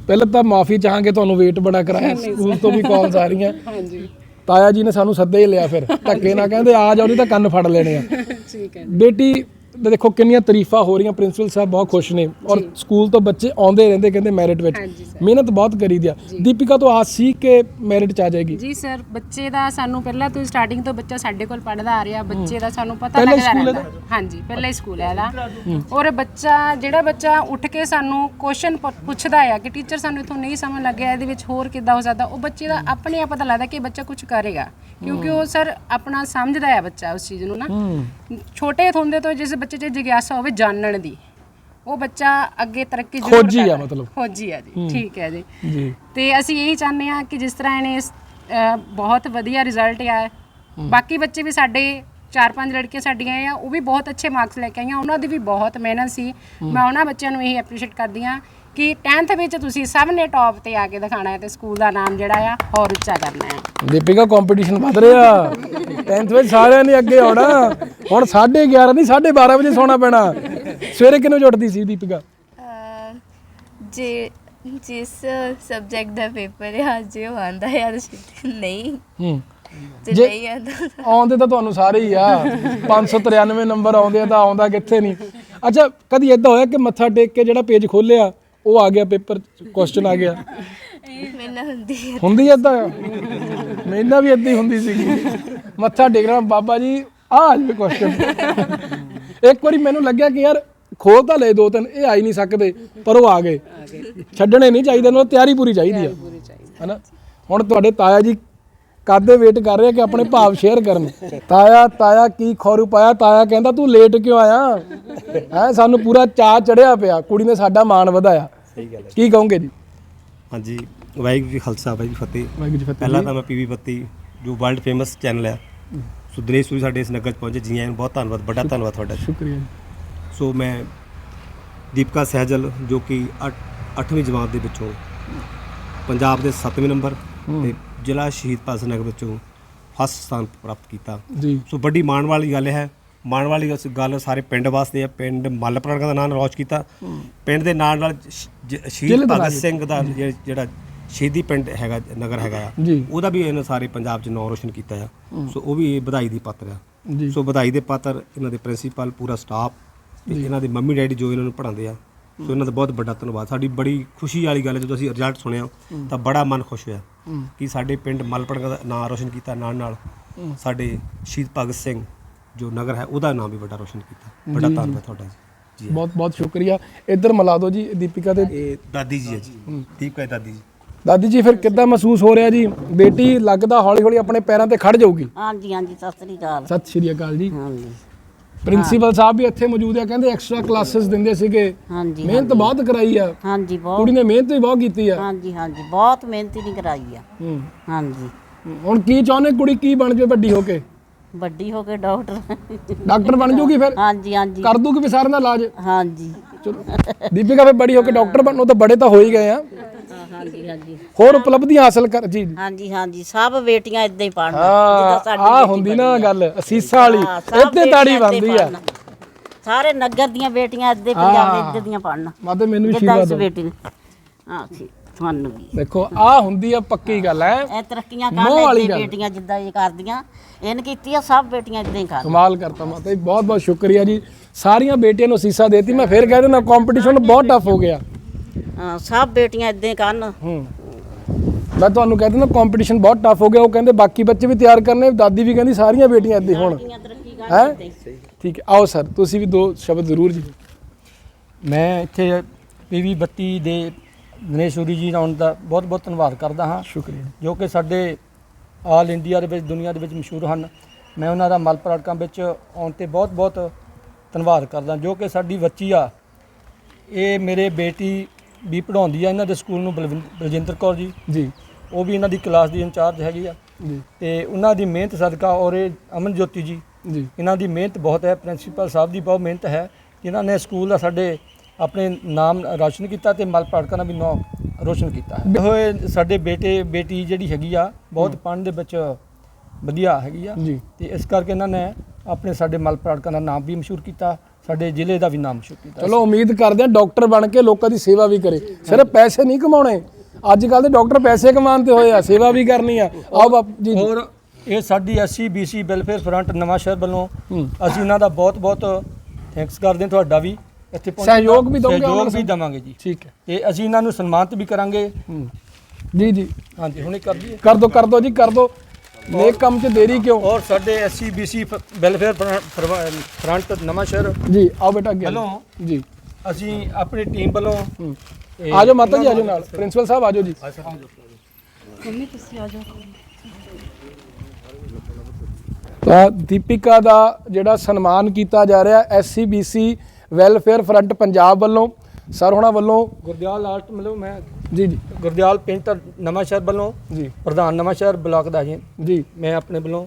ਪਹਿਲਾਂ ਤਾਂ ਮਾਫੀ ਚਾਹਾਂਗੇ ਤੁਹਾਨੂੰ ਵੇਟ ਬੜਾ ਕਰਾਇਆ ਸਕੂਲ ਤੋਂ ਵੀ ਕਾਲਸ ਆ ਰਹੀਆਂ। ਹਾਂਜੀ। ਤਾਇਆ ਜੀ ਨੇ ਸਾਨੂੰ ਸੱਦੇ ਹੀ ਲਿਆ ਫਿਰ। ਧੱਕੇ ਨਾਲ ਕਹਿੰਦੇ ਆ ਜਾਓ ਨਹੀਂ ਤਾਂ ਕੰਨ ਫੜ ਲੈਣੇ ਆ। ਠੀਕ ਹੈ ਬੇਟੀ ਦੇਖੋ ਕਿੰਨੀਆਂ ਤਾਰੀਫਾਂ ਹੋ ਰਹੀਆਂ ਪ੍ਰਿੰਸੀਪਲ ਸਾਹਿਬ ਬਹੁਤ ਖੁਸ਼ ਨੇ ਔਰ ਸਕੂਲ ਤੋਂ ਬੱਚੇ ਆਉਂਦੇ ਰਹਿੰਦੇ ਕਹਿੰਦੇ ਮੈਰਿਟ ਵਿੱਚ। ਮਿਹਨਤ ਬਹੁਤ ਕਰੀ ਦਿਆ ਦੀਪਿਕਾ ਤੋਂ ਆਸ ਸੀ ਕਿ ਮੈਰਿਟ ਚ ਆ ਜਾਏਗੀ? ਜੀ ਸਰ ਬੱਚੇ ਦਾ ਸਾਨੂੰ ਪਹਿਲਾਂ ਤੋਂ ਸਟਾਰਟਿੰਗ ਤੋਂ ਬੱਚਾ ਸਾਡੇ ਕੋਲ ਪੜ੍ਹਦਾ ਆ ਰਿਹਾ। ਬੱਚੇ ਦਾ ਸਾਨੂੰ ਪਤਾ ਲੱਗਦਾ ਰਹਿੰਦਾ। ਹਾਂਜੀ ਪਹਿਲਾ ਹੀ ਸਕੂਲ ਹੈ। ਇਹਦਾ ਔਰ ਬੱਚਾ ਜਿਹੜਾ ਬੱਚਾ ਉੱਠ ਕੇ ਸਾਨੂੰ ਕੁਐਸਚਨ ਪੁੱਛਦਾ ਆ ਕਿ ਟੀਚਰ ਸਾਨੂੰ ਇਥੋਂ ਨਹੀਂ ਸਮਝ ਲੱਗਿਆ ਇਹਦੇ ਵਿੱਚ ਹੋਰ ਕਿੱਦਾਂ ਹੋ ਸਕਦਾ ਉਹ ਬੱਚੇ ਦਾ ਆਪਣੇ ਆਪ ਪਤਾ ਲੱਗਦਾ ਕਿ ਬੱਚਾ ਕੁਝ ਕਰੇਗਾ। ਕਿਉਂਕਿ ਉਹ ਸਰ ਆਪਣਾ ਸਮਝਦਾ ਹੈ ਬੱਚਾ ਉਸ ਚੀਜ਼ ਨੂੰ ਨਾ। ਛੋਟੇ ਹੁੰਦੇ ਤੋਂ ਜਿਸ ਬੱਚੇ 'ਚ ਜਿਗਿਆਸਾ ਹੋਵੇ ਜਾਣਨ ਦੀ। ਉਹ ਬੱਚਾ ਅੱਗੇ ਤਰੱਕੀ ਜ਼ਰੂਰ ਖੋਜੀ ਆ ਕਰਦਾ। ਮਤਲਬ। ਖੋਜੀ ਆ ਜੀ ਠੀਕ ਹੈ ਜੀ। ਜੀ। ਤੇ ਅਸੀਂ ਇਹੀ ਚਾਹੁੰਦੇ ਹਾਂ ਕਿ ਜਿਸ ਤਰ੍ਹਾਂ ਇਹਨੇ ਇਸ, ਬਹੁਤ ਵਧੀਆ ਰਿਜ਼ਲਟ ਆਇਆ ਹੈ। ਬਾਕੀ ਬੱਚੇ ਵੀ ਸਾਡੇ ਚਾਰ ਪੰਜ ਲੜਕੀਆਂ ਸਾਡੀਆਂ ਆ ਉਹ ਵੀ ਬਹੁਤ ਅੱਛੇ ਮਾਰਕਸ ਲੈ ਕੇ ਆਈਆਂ ਉਹਨਾਂ ਦੀ ਵੀ ਬਹੁਤ ਮਿਹਨਤ ਸੀ। ਮੈਂ ਉਹਨਾਂ ਬੱਚਿਆਂ ਨੂੰ ਇਹੀ ਐਪਰੀਸ਼ੀਏਟ ਕਰਦੀ ਹਾਂ ਕਿ 10th ਵਿੱਚ ਤੁਸੀਂ ਸਭ ਨੇ ਟੌਪ ਤੇ ਆ ਕੇ ਦਿਖਾਣਾ ਹੈ ਤੇ ਸਕੂਲ ਦਾ ਨਾਮ ਜਿਹੜਾ ਆ ਹੋਰ ਉੱਚਾ ਕਰਨਾ ਹੈ। ਦੀਪਿਕਾ ਕੰਪੀਟੀਸ਼ਨ ਵੱਧ ਰਿਹਾ। 10th ਵਿੱਚ ਸਾਰਿਆਂ ਨੇ ਅੱਗੇ ਆਉਣਾ। ਹੁਣ 11:30 ਨਹੀਂ 12:30 ਵਜੇ ਸੌਣਾ ਪੈਣਾ। ਸਵੇਰੇ ਕਿੰਨੇ ਉੱਠਦੀ ਸੀ ਦੀਪਿਕਾ? ਜੇ ਜਿਸ ਸਬਜੈਕਟ ਦਾ ਪੇਪਰ ਹੈ ਅੱਜ ਉਹ ਆਂਦਾ ਹੈ ਅੱਜ ਨਹੀਂ। ਹੂੰ। ਤੇ ਜੇ- ਨਹੀਂ ਆਂਦਾ ਆਉਂਦੇ ਤਾਂ ਤੁਹਾਨੂੰ ਸਾਰੇ ਹੀ ਆ। 593 ਨੰਬਰ ਆਉਂਦੇ ਆ ਤਾਂ ਆਉਂਦਾ ਕਿੱਥੇ ਨਹੀਂ। ਅੱਛਾ ਕਦੀ ਇਦਾਂ ਹੋਇਆ ਕਿ ਮੱਥਾ ਟੇਕ ਕੇ ਜਿਹੜਾ ਪੇਜ ਖੋਲਿਆ ਉਹ ਆ ਗਿਆ ਪੇਪਰ ਕੁਐਸਚਨ ਆ ਗਿਆ। ਮੈਨੂੰ ਹੁੰਦੀ ਹੈ। ਹੁੰਦੀ ਏਦਾਂ ਮੈਨਾਂ ਵੀ ਏਦਾਂ ਹੀ ਹੁੰਦੀ ਸੀਗੀ। ਮੱਥਾ ਟੇਕਣਾ ਬਾਬਾ ਜੀ ਆ ਆ ਜਾਵੇ ਕੁਐਸਚਨ ਇੱਕ ਵਾਰੀ ਮੈਨੂੰ ਲੱਗਿਆ ਕਿ ਯਾਰ ਖੋਲ ਤਾਂ ਲਏ ਦੋ ਤਿੰਨ ਇਹ ਆ ਹੀ ਨਹੀਂ ਸਕਦੇ ਪਰ ਉਹ ਆ ਗਏ। ਛੱਡਣੇ ਨਹੀਂ ਚਾਹੀਦੇ ਉਹਨਾਂ ਤਿਆਰੀ ਪੂਰੀ ਚਾਹੀਦੀ ਆ। ਹੈਨਾ? ਹੁਣ ਤੁਹਾਡੇ ਤਾਇਆ ਜੀ ਕਾਦੇ ਵੇਟ ਕਰ ਰਹੇ ਕਿ ਆਪਣੇ ਭਾਵ ਸ਼ੇਅਰ ਕਰਨ? ਤਾਇਆ ਤਾਇਆ ਕੀ ਖੌਰੂ ਪਾਇਆ? ਤਾਇਆ ਕਹਿੰਦਾ ਤੂੰ ਲੇਟ ਕਿਉਂ ਆਇਆ? ਹੈ ਸਾਨੂੰ ਪੂਰਾ ਚਾਅ ਚੜਿਆ ਪਿਆ। ਕੁੜੀ ਨੇ ਸਾਡਾ ਮਾਣ ਵਧਾਇਆ। ਸਹੀ ਗੱਲ ਹੈ। ਕੀ ਕਹੋਗੇ ਜੀ? ਹਾਂਜੀ ਵਾਹਿਗੁਰੂ ਜੀ ਖਾਲਸਾ ਵਾਹਿਗੁਰੂ ਫਤਿਹ। ਵਾਹਿਗੁਰੂ ਜੀ ਫਤਿਹ ਪਹਿਲਾਂ ਤਾਂ ਮੈਂ ਪੀਵੀ ਬੱਤੀ ਜੋ ਵਰਲਡ ਫੇਮਸ ਚੈਨਲ ਹੈ। ਸੋ ਦਿਨੇਸ਼ ਸੂਰੀ ਸਾਡੇ ਇਸ ਨਗਰ 'ਚ ਪਹੁੰਚੇ ਜੀ ਆਇਆਂ ਨੂੰ ਬਹੁਤ ਧੰਨਵਾਦ ਵੱਡਾ ਧੰਨਵਾਦ ਤੁਹਾਡਾ। ਸ਼ੁਕਰੀਆ ਸੋ ਮੈਂ ਦੀਪਕਾ ਸਹਿਜਲ ਜੋ ਕਿ 8ਵੀਂ ਜਮਾਤ ਦੇ ਵਿੱਚੋਂ ਪੰਜਾਬ ਦੇ 7ਵੇਂ ਨੰਬਰ ਤੇ ਜ਼ਿਲ੍ਹਾ ਸ਼ਹੀਦ ਭਗਤ ਸਿੰਘ ਨਗਰ ਵਿੱਚੋਂ ਫਸਟ ਸਥਾਨ ਪ੍ਰਾਪਤ ਕੀਤਾ। ਜੀ। ਸੋ ਵੱਡੀ ਮਾਣ ਵਾਲੀ ਗੱਲ ਹੈ ਮਾਣ ਵਾਲੀ ਉਸ ਗੱਲ ਸਾਰੇ ਪਿੰਡ ਵਾਸਤੇ ਹੈ। ਪਿੰਡ ਮੱਲਪੁਰਾ ਦਾ ਨਾਮ ਰੌਸ਼ ਕੀਤਾ। ਪਿੰਡ ਦੇ ਨਾਲ ਨਾਲ ਸ਼ਹੀਦ ਭਗਤ। ਸਿੰਘ ਦਾ ਜਿਹ- ਜਿਹੜਾ ਸ਼ਹੀਦੀ ਪਿੰਡ ਹੈਗਾ ਨਗਰ ਹੈਗਾ ਆ ਉਹਦਾ ਵੀ ਇਹਨਾਂ ਸਾਰੇ ਪੰਜਾਬ 'ਚ ਨਾਮ ਰੋਸ਼ਨ ਕੀਤਾ ਆ। ਸੋ ਉਹ ਵੀ ਵਧਾਈ ਦੀ ਪਾਤਰ ਆ। ਸੋ ਵਧਾਈ ਦੇ ਪਾਤਰ ਇਹਨਾਂ ਦੇ ਪ੍ਰਿੰਸੀਪਲ ਪੂਰਾ ਸਟਾਫ ਤੇ ਇਹਨਾਂ ਦੇ ਮੰਮੀ ਡੈਡੀ ਜੋ ਇਹਨਾਂ ਨੂੰ ਪੜ੍ਹਾਉਂਦੇ ਆ ਸੋ ਇਹਨਾਂ ਦਾ ਬਹੁਤ ਵੱਡਾ ਧੰਨਵਾਦ। ਸਾਡੀ ਬੜੀ ਖੁਸ਼ੀ ਵਾਲੀ ਗੱਲ ਹੈ ਜਦੋਂ ਅਸੀਂ ਰਿਜ਼ਲਟ ਸੁਣਿਆ ਤਾਂ ਬੜਾ ਮਨ ਖੁਸ਼ ਹੋਇਆ ਕਿ ਸਾਡੇ ਪਿੰਡ ਮਲਪੜਗਾ ਦਾ ਨਾਮ ਰੋਸ਼ਨ ਕੀਤਾ ਨਾਲ ਨਾਲ ਸਾਡੇ ਸ਼ਹੀਦ ਭਗਤ ਸਿੰਘ ਜੋ ਨਗਰ ਹੈ ਉਹਦਾ ਨਾਮ ਵੀ ਵੱਡਾ ਰੋਸ਼ਨ ਕੀਤਾ। ਵੱਡਾ ਧੰਨਵਾਦ ਤੁਹਾਡਾ ਜੀ। ਜੀ ਬਹੁਤ ਬਹੁਤ ਸ਼ੁਕਰੀਆ। ਇੱਧਰ ਮਿਲਾ ਦਿਓ ਜੀ ਦੀਪਿਕਾ ਤੇ। ਇਹ ਦਾਦੀ ਜੀ ਹੈ ਜੀ। ਦੀਪਕਾ ਦੀ ਦਾਦੀ ਜੀ। ਦਾਦੀ ਜੀ ਫਿਰ ਕਿੱਦਾਂ ਮਹਿਸੂਸ ਹੋ ਰਿਹਾ ਜੀ? ਬੇਟੀ ਲੱਗਦਾ ਹੌਲੀ ਹੌਲੀ ਆਪਣੇ ਪੈਰਾਂ ਤੇ ਖੜ ਜਾਊਗੀ। ਹਾਂਜੀ ਹਾਂਜੀ ਸਤਿ ਸ੍ਰੀ ਅਕਾਲ। ਸਤਿ ਸ਼੍ਰੀ ਅਕਾਲ ਜੀ। ਹਾਂਜੀ। ਪ੍ਰਿੰਸੀਪਲ ਸਾਹਿਬ ਵੀ ਇੱਥੇ ਮੌਜੂਦ ਆ ਕਹਿੰਦੇ ਐਕਸਟਰਾ ਕਲਾਸਿਸ ਦਿੰਦੇ ਸੀਗੇ। ਹਾਂਜੀ ਮਿਹਨਤ ਬਹੁਤ ਕਰਾਈ ਆ। ਹਾਂਜੀ ਬਹੁਤ। ਕੁੜੀ ਨੇ ਮਿਹਨਤ ਵੀ ਬਹੁਤ ਕੀਤੀ ਆ। ਹਾਂਜੀ ਹਾਂਜੀ ਬਹੁਤ ਮਿਹਨਤੀ ਨਹੀਂ ਕਰਾਈ ਆ। ਹੂੰ। ਹਾਂਜੀ। ਹੁਣ ਕੀ ਚਾਹੁੰਦੇ ਕੁੜੀ ਕੀ ਬਣ ਜਾਵੇ ਵੱਡੀ ਹੋ ਕੇ? ਵੱਡੀ ਹੋ ਕੇ ਡਾਕਟਰ। ਡਾਕਟਰ ਬਣ ਜੂਗੀ ਫਿਰ? ਹਾਂਜੀ ਹਾਂਜੀ। ਕਰ ਦੂਗੀ ਵੀ ਸਾਰਿਆਂ ਦਾ ਇਲਾਜ? ਹਾਂਜੀ। ਚਲੋ। ਦੀਪਿਕਾ ਫਿਰ ਬੜੀ ਹੋ ਕੇ ਡਾਕਟਰ ਬਣਨੋਂ ਤਾਂ ਬੜੇ ਤਾਂ ਹੋ ਹੀ ਗਏ ਆ। ਹਾਂਜੀ ਹਾਂਜੀ ਹੋਰ ਉਪਲਬਧੀਆਂ ਹਾਸਲ ਕਰ ਜੀ। ਹਾਂਜੀ ਹਾਂਜੀ ਸਭ ਬੇਟੀਆਂ ਇਦਾਂ ਹੀ ਪੜਨ ਹਾਂ ਆ ਹੁੰਦੀ ਨਾ ਗੱਲ ਅਸੀਸਾਂ ਵਾਲੀ ਇੱਥੇ ਤਾੜੀ ਬੰਦੀ ਆ। ਸਾਰੇ ਨਗਰ ਦੀਆਂ ਬੇਟੀਆਂ ਇਦਾਂ ਪੰਜਾਬ ਦੇ ਇੱਦਾਂ ਦੀਆਂ ਪੜਨ ਮਾਤੇ ਮੈਨੂੰ ਵੀ ਜਿੱਦਾਂ ਇਸ ਸ਼ੀਰਵਾਦ ਬੇਟੀ ਨੇ। ਹਾਂ ਜੀ ਤੁਹਾਨੂੰ ਵੀ। ਦੇਖੋ ਆ ਹੁੰਦੀ ਆ ਪੱਕੀ ਗੱਲ ਹੈ ਇਹ ਤਰੱਕੀਆਂ ਮੋਹ ਵਾਲੀ ਇੱਦਾਂ ਗੱਲ। ਬੇਟੀਆਂ ਜਿੱਦਾਂ ਇਹ ਕਰਦੀਆਂ। ਇਹਨ ਕੀਤੀ ਆ ਸਭ ਬੇਟੀਆਂ ਇਦਾਂ ਹੀ ਕਰ। ਕਮਾਲ ਕਰਤਾ ਮਾਤਾ ਜੀ ਬਹੁਤ ਬਹੁਤ ਸ਼ੁਕਰੀਆ ਜੀ। ਸਾਰੀਆਂ ਬੇਟੀਆਂ ਨੂੰ ਸੀਸਾ ਦੇਤੀ ਮੈਂ ਫੇਰ ਕਹਿ ਦਿੰਦਾ ਕੰਪੀਟੀਸ਼ਨ ਬਹੁਤ ਟਫ ਹੋ ਗਿਆ। ਹਾਂ ਸਭ ਬੇਟੀਆਂ ਇਦਾਂ ਹੀ ਕਰਨ। ਹੂੰ। ਮੈਂ ਤੁਹਾਨੂੰ ਕਹਿ ਦਿੰਦਾ ਕੰਪੀਟੀਸ਼ਨ ਬਹੁਤ ਟਫ ਹੋ ਗਿਆ। ਉਹ ਕਹਿੰਦੇ ਬਾਕੀ ਬੱਚੇ ਵੀ ਤਿਆਰ ਕਰਨੇ ਦਾਦੀ ਵੀ ਕਹਿੰਦੀ ਸਾਰੀਆਂ ਬੇਟੀਆਂ ਏਦਾਂ ਹੀ ਹੋਣ। ਬੇਟੀਆਂ ਤਰੱਕੀ ਕਰਨ ਹੈ? ਠੀਕ ਹੈ ਆਓ ਸਰ ਤੁਸੀਂ ਵੀ ਦੋ ਸ਼ਬਦ ਜ਼ਰੂਰ ਜੀ। ਮੈਂ ਇੱਥੇ ਪੀਵੀ 32 ਦੇ ਦਿਨੇਸ਼ੂਰੀ ਜੀ ਆਉਣ ਦਾ ਬਹੁਤ ਬਹੁਤ ਧੰਨਵਾਦ ਕਰਦਾ ਹਾਂ। ਸ਼ੁਕਰੀਆ। ਜੋ ਕਿ ਸਾਡੇ ਆਲ ਇੰਡੀਆ ਦੇ ਵਿੱਚ ਦੁਨੀਆ ਦੇ ਵਿੱਚ ਮਸ਼ਹੂਰ ਹਨ। ਮੈਂ ਉਹਨਾਂ ਦਾ ਮਲ ਪ੍ਰਾਟਕਾਂ ਵਿੱਚ ਆਉਣ ਤੇ ਬਹੁਤ ਬਹੁਤ ਧੰਨਵਾਦ ਕਰਦਾ। ਜੋ ਕਿ ਸਾਡੀ ਬੱਚੀ ਆ ਇਹ ਮੇਰੇ ਬੇਟੀ ਵੀ ਪੜਾਉਂਦੀ ਆ ਇਹਨਾਂ ਦੇ ਸਕੂਲ ਨੂੰ ਬਲਵਿੰ- ਬਲਜਿੰਦਰ ਕੌਰ ਜੀ। ਜੀ। ਉਹ ਵੀ ਇਹਨਾਂ ਦੀ ਕਲਾਸ ਦੀ ਇੰਚਾਰਜ ਹੈਗੀ ਆ। ਜੀ। ਤੇ ਉਹਨਾਂ ਦੀ ਮਿਹਨਤ ਸਦਕਾ ਔਰ ਇਹ ਅਮਨ ਜੋਤੀ ਜੀ ਜੀ। ਇਹਨਾਂ ਦੀ ਮਿਹਨਤ ਬਹੁਤ ਹੈ। ਪ੍ਰਿੰਸੀਪਲ ਸਾਹਿਬ ਦੀ ਬਹੁਤ ਮਿਹਨਤ ਹੈ। ਜਿਨ੍ਹਾਂ ਨੇ ਸਕੂਲ ਦਾ ਸਾਡੇ ਆਪਣੇ ਨਾਮ ਰੌਸ਼ਨ ਕੀਤਾ ਤੇ ਮਲ ਪਾੜਕਾਂ ਦਾ ਵੀ ਨਾਮ ਰੋਸ਼ਨ ਕੀਤਾ ਹੈ। ਹੋਏ ਸਾਡੇ ਬੇਟੇ ਬੇਟੀ ਜਿਹੜੀ ਹੈਗੀ ਆ ਬਹੁਤ ਪੜ੍ਹਨ ਦੇ ਵਿੱਚ ਵਧੀਆ ਹੈਗੀ ਆ। ਜੀ। ਤੇ ਇਸ ਕਰਕੇ ਇਹਨਾਂ ਨੇ ਆਪਣੇ ਸਾਡੇ ਮਲ ਪਾੜਕਾਂ ਦਾ ਨਾਮ ਵੀ ਮਸ਼ਹੂਰ ਕੀਤਾ ਸਾਡੇ ਜ਼ਿਲ੍ਹੇ ਦਾ ਵੀ ਨਾਮ ਮਸ਼ਹੂਰ ਕੀਤਾ। ਚਲੋ ਉਮੀਦ ਕਰਦੇ ਹਾਂ ਡਾਕਟਰ ਬਣ ਕੇ ਲੋਕਾਂ ਦੀ ਸੇਵਾ ਵੀ ਕਰੇ। ਸਿਰਫ ਪੈਸੇ ਨਹੀਂ ਕਮਾਉਣੇ। ਅੱਜ ਕੱਲ ਦੇ ਡਾਕਟਰ ਪੈਸੇ ਕਮਾਉਣ ਤੇ ਹੋਏ ਆ ਸੇਵਾ ਵੀ ਕਰਨੀ ਆ। ਆਓ ਬਾਪ ਜੀ। ਔਰ ਇਹ ਸਾਡੀ ਐਸਸੀ ਬੀਸੀ ਵੈਲਫੇਅਰ ਫਰੰਟ ਨਵਾਂ ਸ਼ਹਿਰ ਵੱਲੋਂ। ਅਸੀਂ ਇਹਨਾਂ ਦਾ ਬਹੁਤ ਬਹੁਤ ਥੈਂਕਸ ਕਰਦੇ ਹਾਂ ਤੁਹਾਡਾ ਵੀ। ਇੱਥੇ ਪਹੁੰਚਣ ਦਾ। ਸਹਿਯੋਗ ਵੀ ਉਹਨਾਂ ਸਹਿਯੋਗ? ਵੀ ਦਵਾਂਗੇ ਜੀ। ਠੀਕ ਹੈ। ਤੇ ਅਸੀਂ ਇਹਨਾਂ ਨੂੰ ਸਨਮਾਨਿਤ ਵੀ ਕਰਾਂਗੇ। ਜੀ ਜੀ। ਹਾਂਜੀ ਹੁਣੇ ਕਰ ਦਈਏ। ਕਰ ਦੋ ਕਰ ਦੋ ਜੀ ਕਰ ਦੋ। ਨੇਕ ਕੰਮ 'ਚ ਦੇਰੀ ਕਿਉਂ? ਔਰ ਸਾਡੇ ਐਸਸੀ ਬੀਸੀ ਵੈਲਫੇਅਰ ਫਰੰਟ ਨਵਾਂ ਸ਼ਹਿਰ। ਜੀ ਆਓ ਬੇਟਾ ਅੱਗੇ। ਵੱਲੋਂ ਜੀ। ਅਸੀਂ ਆਪਣੀ ਟੀਮ ਵੱਲੋਂ ਆਜੋ ਮਾਤਾ ਜੀ ਆਜੋ ਨਾਲ। ਪ੍ਰਿੰਸੀਪਲ ਸਾਹਿਬ ਆਜੋ ਜੀ। ਮੰਮੀ ਤੁਸੀਂ ਆ ਜਾਓ। ਤਾਂ ਦੀਪਿਕਾ ਦਾ ਜਿਹੜਾ ਸਨਮਾਨ ਕੀਤਾ ਜਾ ਰਿਹਾ ਐਸਸੀਬੀਸੀ ਵੈਲਫੇਅਰ ਫਰੰਟ ਪੰਜਾਬ ਵੱਲੋਂ ਸਰ ਹੋਣਾ ਵੱਲੋਂ। ਗੁਰਦਿਆਲ ਆਰਟ ਮਤਲਬ ਮੈਂ ਜੀ ਜੀ। ਗੁਰਦਿਆਲ ਪੇਂਟਰ ਨਵਾਂ ਸ਼ਹਿਰ ਵੱਲੋਂ ਜੀ। ਪ੍ਰਧਾਨ ਨਵਾਂ ਸ਼ਹਿਰ ਬਲਾਕ ਦਾ ਜੀ। ਜੀ। ਮੈਂ ਆਪਣੇ ਵੱਲੋਂ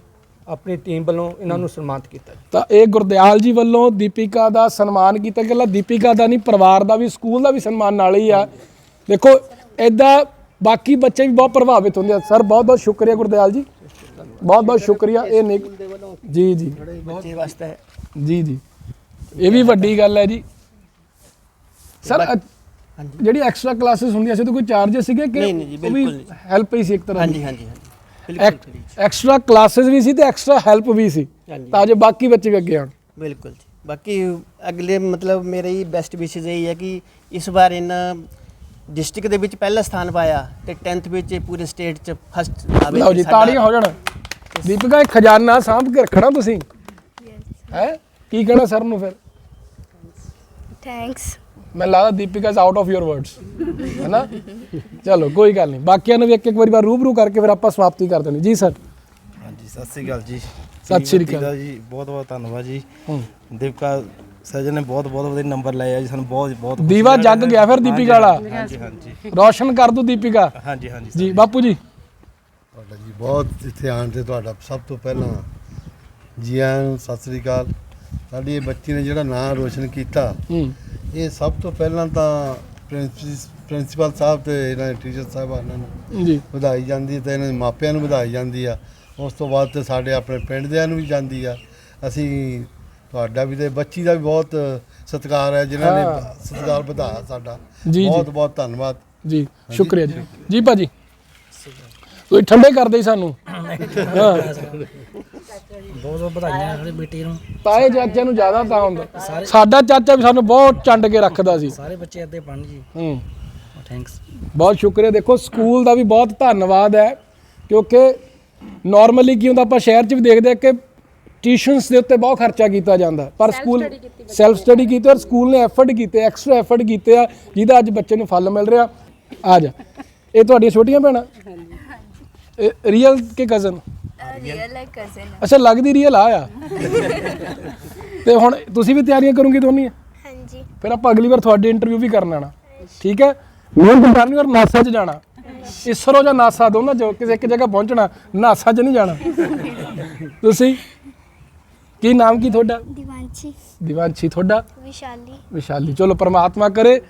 ਆਪਣੀ ਟੀਮ ਵੱਲੋਂ ਇਹਨਾਂ ਨੂੰ ਸਨਮਾਨਿਤ ਕੀਤਾ ਤਾਂ ਇਹ ਗੁਰਦਿਆਲ ਜੀ ਵੱਲੋਂ ਦੀਪਿਕਾ ਦਾ ਸਨਮਾਨ ਕੀਤਾ ਗਿਆ। ਦੀਪਿਕਾ ਦਾ ਨਹੀਂ ਪਰਿਵਾਰ ਦਾ ਵੀ ਸਕੂਲ ਦਾ ਵੀ ਸਨਮਾਨ ਨਾਲ ਹੀ ਆ। ਦੇਖੋ ਐਦਾਂ ਬਾਕੀ ਬੱਚੇ ਵੀ ਬਹੁਤ ਪ੍ਰਭਾਵਿਤ ਹੁੰਦੇ ਆ। ਸਰ ਬਹੁਤ ਬਹੁਤ ਸ਼ੁਕਰੀਆ ਗੁਰਦਿਆਲ ਜੀ। ਬਹੁਤ ਬਹੁਤ ਸ਼ੁਕਰੀਆ। ਇਹ ਨੇ ਜੀ ਜੀ। ਬੱਚੇ ਵਾਸਤੇ। ਜੀ ਜੀ। ਇਹ ਵੀ ਵੱਡੀ ਗੱਲ ਹੈ ਜੀ। ਸਰ ਹਾਂਜੀ ਜਿਹੜੀ ਐਕਸਟਰਾ ਕਲਾਸਿਸ ਹੁੰਦੀਆਂ ਸੀ ਤੇ ਕੋਈ ਚਾਰजेस ਸੀਗੇ ਕਿ ਨਹੀਂ, ਨਹੀਂ ਜੀ, ਬਿਲਕੁਲ ਨਹੀਂ। ਹੈਲਪ ਹੀ ਸੀ ਇੱਕ ਤਰ੍ਹਾਂ ਹਾਂਜੀ ਹਾਂਜੀ ਹਾਂਜੀ। ਬਿਲਕੁਲ। ਐਕਸਟਰਾ ਕਲਾਸਿਸ ਵੀ ਸੀ ਤੇ ਐਕਸਟਰਾ ਹੈਲਪ ਵੀ ਸੀ। ਤਾਂ ਜੇ ਬਾਕੀ ਬੱਚੇ ਵੀ ਅੱਗੇ ਆਉਣ। ਬਿਲਕੁਲ ਜੀ। ਬਾਕੀ ਅਗਲੇ ਮਤਲਬ ਮੇਰੀ ਬੈਸਟ ਵਿਸ਼ੇਸ ਇਹ ਹੈ ਕਿ ਇਸ ਵਾਰ ਇਹਨਾਂ ਡਿਸਟ੍ਰਿਕਟ ਦੇ ਵਿੱਚ ਪਹਿਲਾ ਸਥਾਨ ਪਾਇਆ ਤੇ 10th ਵਿੱਚ ਇਹ ਪੂਰੇ ਸਟੇਟ ਚ ਫਸਟ ਆਵੇ ਲਓ ਜੀ ਤਾੜੀਆਂ ਹੋ ਜਾਣ। ਦੀਪਿਕਾ ਇਹ ਖਜ਼ਾਨਾ ਸਾਂਭ ਕੇ ਰੱਖਣਾ ਤੁਸੀਂ। ਹੈ? ਕੀ ਕਹਿਣਾ ਸਰ ਨੂੰ ਫਿਰ? ਥੈਂਕਸ ਮੈਂ ਲੱਗਦਾ Deepika is out of your words ਹੈਨਾ? ਚਲੋ ਕੋਈ ਗੱਲ ਨਹੀਂ। ਬਾਕੀਆਂ ਨੂੰ ਵੀ ਇੱਕ ਇੱਕ ਵਾਰੀ ਬਾਰ ਰੂਬਰੂ ਕਰਕੇ ਫਿਰ ਆਪਾਂ ਸਮਾਪਤੀ ਕਰ ਦੇਣੀ ਜੀ ਸਰ ਹਾਂਜੀ ਸਤਿ ਸ੍ਰੀ ਅਕਾਲ ਜੀ। ਸਤਿ ਸ਼੍ਰੀ ਅਕਾਲ। ਦੀਪਿਕਾ ਜੀ ਬਹੁਤ ਬਹੁਤ ਧੰਨਵਾਦ ਜੀ। ਹੂੰ। ਦੀਪਕਾ ਸਜਨ ਨੇ ਬਹੁਤ ਬਹੁਤ ਵਧੀਆ ਨੰਬਰ ਲਾਇਆ ਜੀ ਸਾਨੂੰ ਬਹੁਤ ਬਹੁਤ ਦੀਵਾ ਜਗ ਗਿਆ ਫਿਰ ਦੀਪਿਕਾ ਵਾਲਾ। ਹਾਂਜੀ ਹਾਂਜੀ ਰੋਸ਼ਨ ਕਰ ਦੂ ਦੀਪਿਕਾ। ਹਾਂਜੀ ਹਾਂਜੀ ਜੀ ਬਾਪੂ ਜੀ। ਤੁਹਾਡਾ ਜੀ ਬਹੁਤ ਇੱਥੇ ਆਉਣ ਤੇ ਤੁਹਾਡਾ ਸਭ ਤੋਂ ਪਹਿਲਾਂ ਜੀ ਆਇਆਂ ਸਤਿ ਸ੍ਰੀ ਅਕਾਲ। ਸਾਡੀ ਇਹ ਬੱਚੀ ਨੇ ਜਿਹੜਾ ਨਾਂ ਰੋਸ਼ਨ ਕੀਤਾ ਹੂੰ। ਇਹ ਸਭ ਤੋਂ ਪਹਿਲਾਂ ਤਾਂ ਪ੍ਰਿੰਸੀਪਲ ਸਾਹਿਬ ਤੇ ਇਹਨਾਂ ਦੇ ਟੀਚਰ ਸਾਹਿਬਾਨਾਂ ਨੂੰ ਜੀ। ਵਧਾਈ ਜਾਂਦੀ ਤੇ ਇਹਨਾਂ ਦੇ ਮਾਪਿਆਂ ਨੂੰ ਵਧਾਈ ਜਾਂਦੀ ਆ। ਉਸ ਤੋਂ ਬਾਅਦ ਤੇ ਸਾਡੇ ਆਪਣੇ ਪਿੰਡ ਦਿਆਂ ਨੂੰ ਵੀ ਜਾਂਦੀ ਆ। ਅਸੀਂ ਤੁਹਾਡਾ ਵੀ ਤੇ ਬੱਚੀ ਦਾ ਵੀ ਬਹੁਤ ਸਤਿਕਾਰ ਹੈ ਜਿਨ੍ਹਾਂ ਨੇ। ਸਤਿਕਾਰ ਵਧਾਇਆ ਸਾਡਾ। ਬਹੁਤ ਬਹੁਤ ਧੰਨਵਾਦ। ਜੀ ਸ਼ੁਕਰੀਆ ਜੀ। ਜੀ ਭਾਜੀ। ਤੁਸੀਂ ਠੰਡੇ ਕਰਦੇ ਸਾਨੂੰ। ਹਾਂ। ਬਹੁਤ ਬਹੁਤ ਵਧਾਈਆਂ ਸਾਡੇ ਬੇਟੇ ਨੂੰ। ਤਾਏ ਚਾਚਿਆਂ ਨੂੰ ਜ਼ਿਆਦਾ ਤਾਂ ਹੁੰਦਾ। ਸਾਡਾ ਚਾਚਾ ਵੀ ਸਾਨੂੰ ਬਹੁਤ ਚੰਡ ਕੇ ਰੱਖਦਾ ਸੀ। ਸਾਰੇ ਬੱਚੇ ਅੱਦੇ ਪੜ੍ਹਨ ਜੀ। ਹੂੰ। ਥੈਂਕਸ ਬਹੁਤ ਸ਼ੁਕਰੀਆ। ਦੇਖੋ ਸਕੂਲ ਦਾ ਵੀ ਬਹੁਤ ਧੰਨਵਾਦ ਹੈ ਕਿਉਂਕਿ ਨਾਰਮਲੀ ਕੀ ਹੁੰਦਾ ਆਪਾਂ ਸ਼ਹਿਰ 'ਚ ਵੀ ਦੇਖਦੇ ਆ ਕਿ ਟਿਊਸ਼ਨਸ ਦੇ ਉੱਤੇ ਬਹੁਤ ਖਰਚਾ ਕੀਤਾ ਜਾਂਦਾ। ਪਰ ਸਕੂਲ ਸੈਲਫ ਸਟੱਡੀ ਕੀਤੀ ਔਰ ਸਕੂਲ ਨੇ ਐਫਰਟ ਕੀਤੇ ਐਕਸਟਰਾ ਐਫਰਟ ਕੀਤੇ ਆ ਜਿਹਦਾ ਅੱਜ ਬੱਚੇ ਨੂੰ ਫਲ ਮਿਲ ਰਿਹਾ। ਆ ਜਾ। ਇਹ ਤੁਹਾਡੀਆਂ ਛੋਟੀਆਂ ਭੈਣਾਂ? ਇਹ ਰੀਅਲ ਕੇ ਕਜ਼ਨ ਰੀਅਲ ਹੈ ਕਜ਼ਨ ਅੱਛਾ ਲੱਗਦੀ ਰੀਅਲ ਆ ਆ। [laughs] ਤੇ ਹੁਣ ਤੁਸੀਂ ਵੀ ਤਿਆਰੀਆਂ ਕਰੋਗੇ ਦੋਨੀਆਂ ਹਾਂਜੀ। ਫਿਰ ਆਪਾਂ ਅਗਲੀ ਵਾਰ ਤੁਹਾਡੀ ਇੰਟਰਵਿਊ ਵੀ ਕਰਨ ਆਣਾ ਠੀਕ ਹੈ? ਮਿਹਨਤ ਕਰਨੀ ਔਰ ਨਾਸਾ 'ਚ ਜਾਣਾ। ਇਸਰੋ ਜਾਂ ਨਾਸਾ ਦੋਨਾਂ 'ਚੋਂ ਕਿਸੇ ਇੱਕ ਜਗ੍ਹਾ ਪਹੁੰਚਣਾ ਨਾਸਾ 'ਚ ਨਹੀਂ ਜਾਣਾ। ਤੁਸੀਂ? ਕੀ ਨਾਮ ਕੀ ਤੁਹਾਡਾ? ਦਿਵਾਂਚੀ ਦਿਵਾਂਸ਼ੀ ਤੁਹਾਡਾ? ਵਿਸ਼ਾਲੀ। ਵਿਸ਼ਾਲੀ। ਚਲੋ ਪ੍ਰਮਾਤਮਾ ਕਰੇ।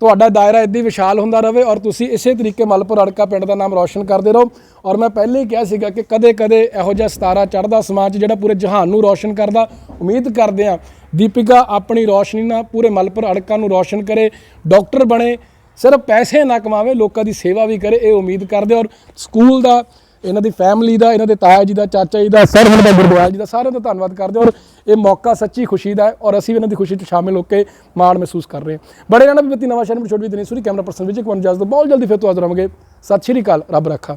ਤੁਹਾਡਾ ਦਾਇਰਾ ਇੱਦੀ ਵਿਸ਼ਾਲ ਹੁੰਦਾ ਰਹੇ ਔਰ ਤੁਸੀਂ ਇਸੇ ਤਰੀਕੇ ਮਲਪੁਰ ਅੜਕਾ ਪਿੰਡ ਦਾ ਨਾਮ ਰੌਸ਼ਨ ਕਰਦੇ ਰਹੋ। ਔਰ ਮੈਂ ਪਹਿਲੇ ਹੀ ਕਿਹਾ ਸੀਗਾ ਕਿ ਕਦੇ-ਕਦੇ ਇਹੋ ਜਿਹਾ ਸਤਾਰਾ ਚੜ੍ਹਦਾ ਸਮਾਜ ਜਿਹੜਾ ਪੂਰੇ ਜਹਾਨ ਨੂੰ ਰੌਸ਼ਨ ਕਰਦਾ, ਉਮੀਦ ਕਰਦੇ ਹਾਂ ਦੀਪਿਕਾ ਆਪਣੀ ਰੌਸ਼ਨੀ ਨਾਲ ਪੂਰੇ ਮਲਪੁਰ ਅੜਕਾ ਨੂੰ ਰੌਸ਼ਨ ਕਰੇ, ਡਾਕਟਰ ਬਣੇ, ਸਿਰਫ ਪੈਸੇ ਨਾ ਕਮਾਵੇ, ਲੋਕਾਂ ਦੀ ਸੇਵਾ ਵੀ ਕਰੇ, ਇਹ ਉਮੀਦ ਕਰਦੇ ਔਰ ਸਕੂਲ ਦਾ ਇਹਨਾਂ ਦੀ ਫੈਮਿਲੀ ਦਾ, ਇਹਨਾਂ ਦੇ ਤਾਇਆ ਜੀ ਦਾ, ਚਾਚਾ ਜੀ ਦਾ ਸਰਵਣ ਦਾ ਗੁਰਦੁਆਰਾ ਜੀ ਦਾ, ਸਾਰਿਆਂ ਦਾ ਧੰਨਵਾਦ ਕਰਦੇ ਔਰ ਇਹ ਮੌਕਾ ਸੱਚੀ ਖੁਸ਼ੀ ਦਾ ਹੈ ਔਰ ਅਸੀਂ ਵੀ ਇਹਨਾਂ ਦੀ ਖੁਸ਼ੀ 'ਚ ਸ਼ਾਮਿਲ ਹੋ ਕੇ ਮਾਣ ਮਹਿਸੂਸ ਕਰ ਰਹੇ ਹਾਂ। ਬੜੇ ਜਾਣਾ ਵੀ ਬਤੀ ਨਵਾਂ ਸ਼ਹਿਰ ਵਿੱਚ ਛੋਟੀ ਵੀ ਦਿਨੀ, ਸੂਰੀ ਕੈਮਰਾ ਪਰਸਨ ਵਿਜੇ ਕੁਮਾਰ ਜਸ ਤੋਂ ਬਹੁਤ ਜਲਦੀ ਫਿਰ ਤੋਂ ਹਾਜ਼ਰ ਹੋਵਾਂਗੇ। ਸਤਿ ਸ਼੍ਰੀ ਅਕਾਲ, ਰੱਬ ਰੱਖਾ।